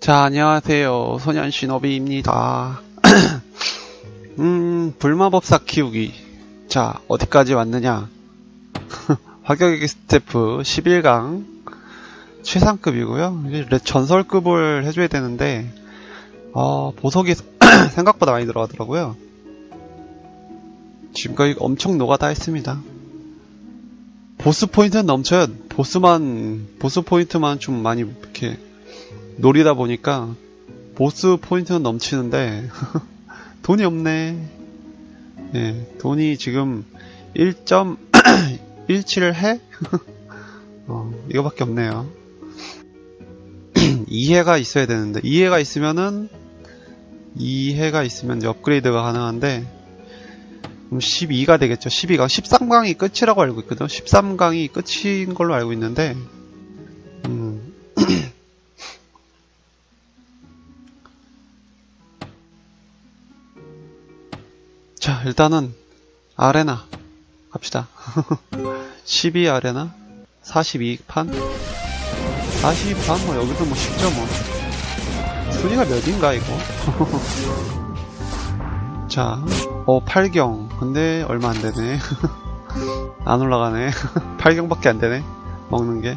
자, 안녕하세요. 소년 시노비입니다. 음, 불마법사 키우기. 자, 어디까지 왔느냐? 화격의 스태프 11강 최상급이고요. 전설급을 해줘야 되는데, 어, 보석이 생각보다 많이 들어가더라고요. 지금까지 엄청 노가다 했습니다. 보스 포인트는 넘쳐요. 보스만, 보스 포인트만 좀 많이 이렇게 노리다 보니까 보스 포인트는 넘치는데 돈이 없네. 예, 돈이 지금 1.17 해? 어, 이거밖에 없네요. 2회가 있어야 되는데 2회가 있으면은 2회가 있으면 업그레이드가 가능한데 12가 되겠죠. 12강 13강이 끝이라고 알고 있거든. 13강이 끝인 걸로 알고 있는데 일단은 아레나 갑시다. 12 아레나 42판 42판 뭐 여기도 뭐 쉽죠 뭐. 순위가 몇인가 이거? 자, 어 8경. 근데 얼마 안 되네. 안 올라가네. 8경밖에 안 되네. 먹는 게.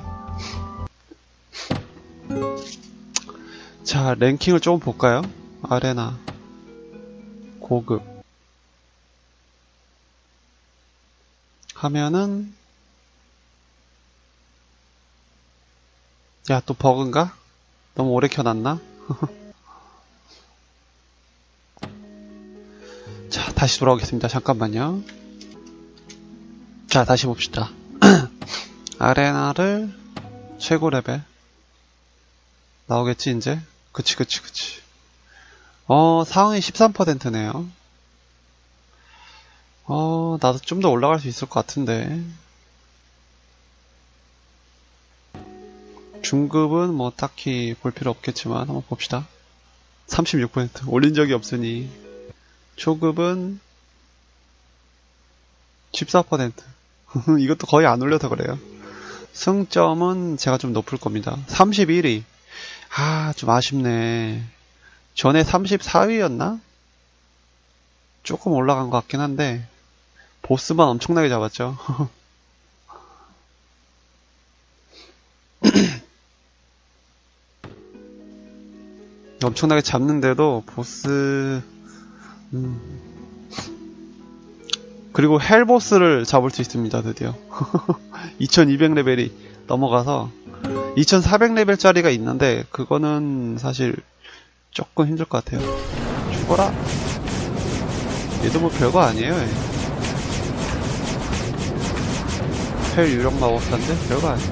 자, 랭킹을 조금 볼까요? 아레나 고급 하면은 야 또 버그인가? 너무 오래 켜놨나? 자 다시 돌아오겠습니다. 잠깐만요. 자 다시 봅시다. 아레나를 최고 레벨. 나오겠지 이제? 그치 그치 그치. 어 상위 13%네요 어, 나도 좀 더 올라갈 수 있을 것 같은데. 중급은 뭐 딱히 볼 필요 없겠지만 한번 봅시다. 36% 올린 적이 없으니. 초급은 14% 이것도 거의 안 올려서 그래요. 승점은 제가 좀 높을 겁니다. 31위. 아, 좀 아쉽네. 전에 34위였나? 조금 올라간 것 같긴 한데, 보스만 엄청나게 잡았죠. 엄청나게 잡는데도 보스 음. 그리고 헬보스를 잡을 수 있습니다 드디어 2200레벨이 넘어가서 2400레벨짜리가 있는데 그거는 사실 조금 힘들 것 같아요 죽어라 얘도 뭐 별거 아니에요 얘. 헬 유령 마법사인데? 별거 아니에요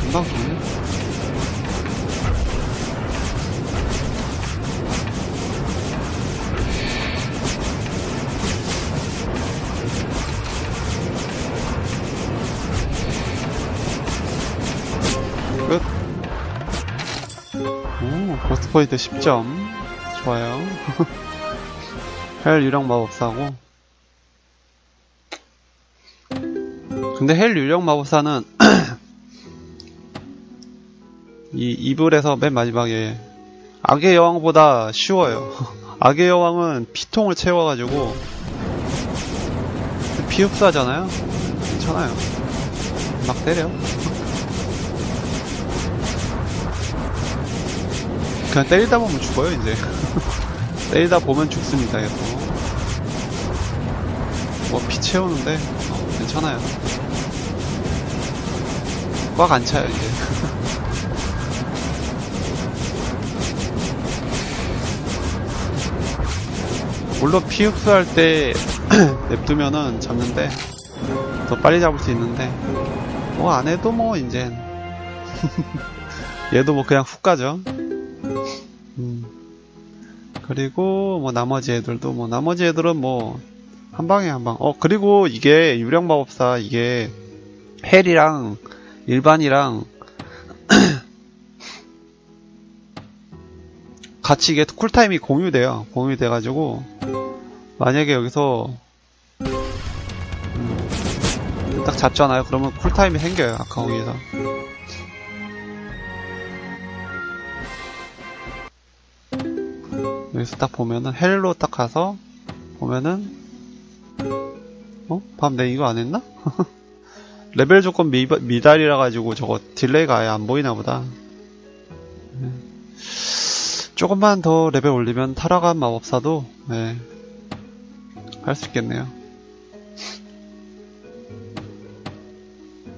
금방 죽네 스 포인트 10점. 좋아요. 헬 유령 마법사고. 근데 헬 유령 마법사는 이 이불에서 맨 마지막에 악의 여왕보다 쉬워요. 악의 여왕은 피통을 채워가지고 비흡사잖아요. 괜찮아요. 막 때려. 그냥 때리다 보면 죽어요 이제. 때리다 보면 죽습니다 계속. 뭐피 채우는데 어, 괜찮아요. 꽉 안 차요 이제. 물론 피 흡수할 때 냅두면은 잡는데 더 빨리 잡을 수 있는데 뭐 안 해도 뭐 이제 얘도 뭐 그냥 훅 가죠. 음. 그리고 뭐 나머지 애들도 뭐 나머지 애들은 뭐 한 방에 한 방. 어 그리고 이게 유령 마법사 이게 헬이랑 일반이랑 같이 이게 쿨타임이 공유돼요. 공유돼가지고 만약에 여기서 음, 딱 잡잖아요. 그러면 쿨타임이 생겨요. 아까 거기에서. 여기서 딱 보면은 헬로 딱 가서 보면은 어? 밤 내 이거 안 했나? 레벨 조건 미, 미달이라 가지고 저거 딜레이가 아예 안 보이나 보다. 네. 조금만 더 레벨 올리면 타락한 마법사도 네, 할 수 있겠네요.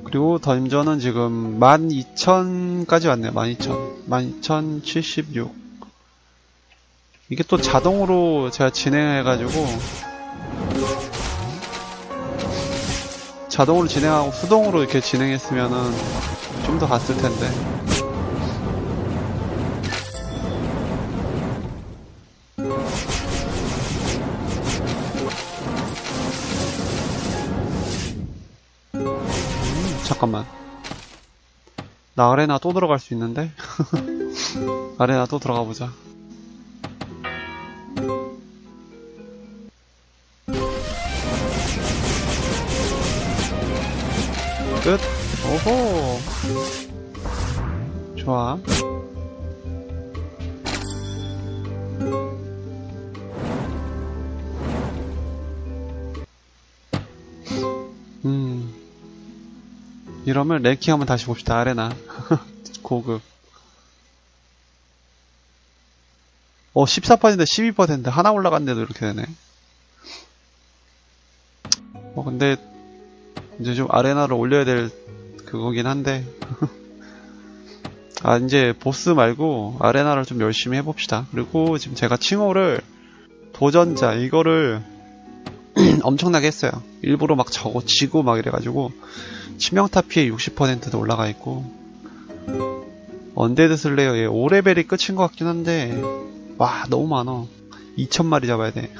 그리고 던전은 지금 12,000까지 왔네요. 12,000. 12,076. 이게 또 자동으로 제가 진행해가지고 자동으로 진행하고 수동으로 이렇게 진행했으면은 좀 더 갔을 텐데. 음, 잠깐만. 나 아레나 또 들어갈 수 있는데? 아레나 또 들어가 보자. 끝. 오호. 좋아. 음. 이러면 랭킹 한번 다시 봅시다. 아레나. 고급. 어, 14%인데 12% 하나 올라갔는데도 이렇게 되네. 어, 근데 이제 좀 아레나를 올려야 될 그거긴 한데. 아 이제 보스 말고 아레나를 좀 열심히 해봅시다. 그리고 지금 제가 칭호를 도전자 이거를 엄청나게 했어요. 일부러 막 적어 지고 막 이래가지고 치명타 피해 60%도 올라가 있고. 언데드 슬레이어의 5레벨이 끝인 것 같긴 한데 와 너무 많어 2000마리 잡아야 돼.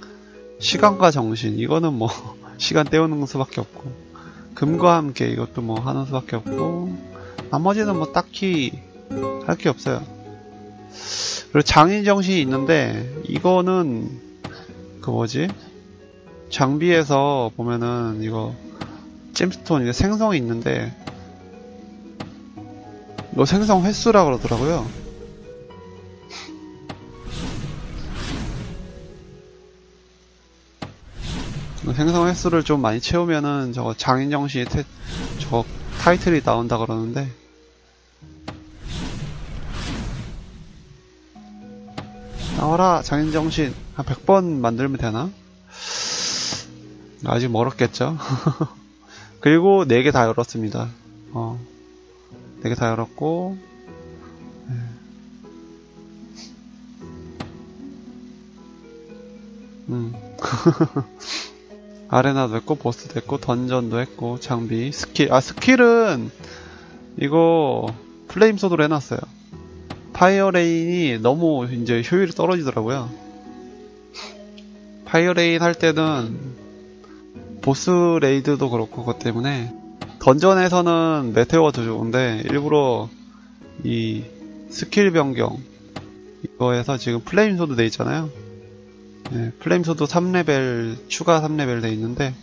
시간과 정신 이거는 뭐 시간 때우는 수밖에 없고 금과 함께 이것도 뭐 하는 수밖에 없고 나머지는 뭐 딱히 할 게 없어요. 그리고 장인 정신이 있는데 이거는 그 뭐지? 장비에서 보면은 이거 잼스톤 이게 생성이 있는데 이거 생성 횟수라 그러더라고요 생성 횟수를 좀 많이 채우면은 저거 장인정신이 태, 저 타이틀이 나온다 그러는데. 나와라 장인정신 한 100번 만들면 되나? 아직 멀었겠죠? 그리고 4개 다 열었습니다. 어, 4개 다 열었고. 네. 음 아레나도 했고 보스도 했고 던전도 했고 장비 스킬. 아 스킬은 이거 플레임 소드로 해놨어요. 파이어레인이 너무 이제 효율이 떨어지더라고요. 파이어레인 할 때는 보스 레이드도 그렇고 그것 때문에. 던전에서는 메테오가 더 좋은데 일부러 이 스킬 변경 이거에서 지금 플레임 소드 돼 있잖아요 네, 플레임소도 3레벨 추가 3레벨 돼 있는데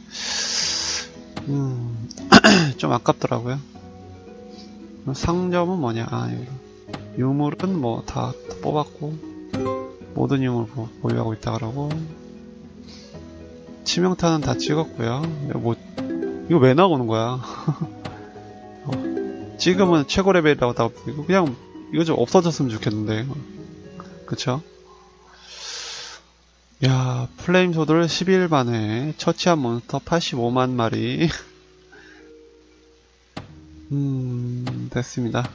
음, 좀 아깝더라고요. 상점은 뭐냐? 아 여기. 유물은 뭐 다 뽑았고 모든 유물 보유하고 있다 그러고 치명타는 다 찍었고요. 뭐 이거 왜 나오는 거야? 어, 지금은 최고 레벨이라고 다 그냥 이거 좀 없어졌으면 좋겠는데. 그쵸? 야, 플레임 소드를 10일 만에 처치한 몬스터 85만 마리. 음, 됐습니다.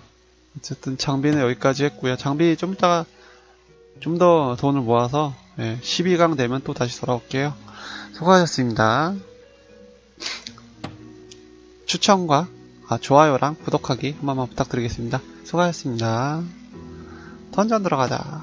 어쨌든 장비는 여기까지 했고요. 장비 좀 이따가 좀 더 돈을 모아서 예, 12강 되면 또 다시 돌아올게요. 수고하셨습니다. 추천과 아, 좋아요랑 구독하기 한 번만 부탁드리겠습니다. 수고하셨습니다. 던전 들어가자.